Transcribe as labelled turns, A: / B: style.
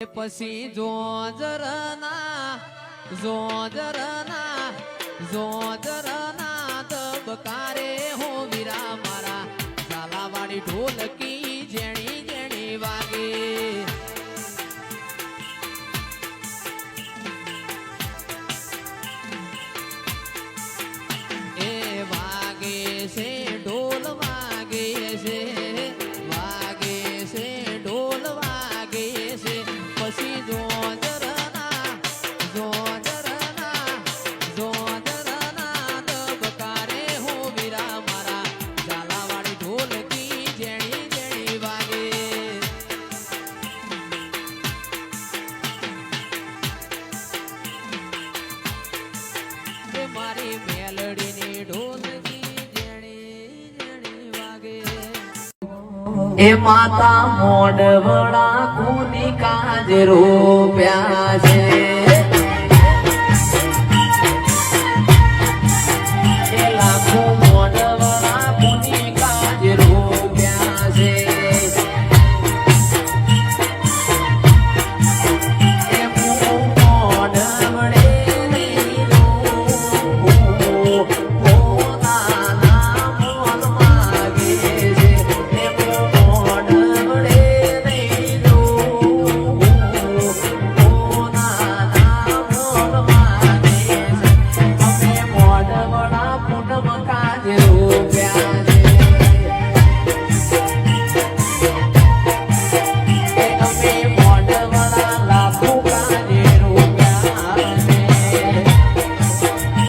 A: પછી જોજરના જોજરના જોજરના તબકારે હો વીરા મારા. ઝાલાવાળી ઢોલકી એ માતા મોડવડા કુની કાજ રૂપ્યા છે.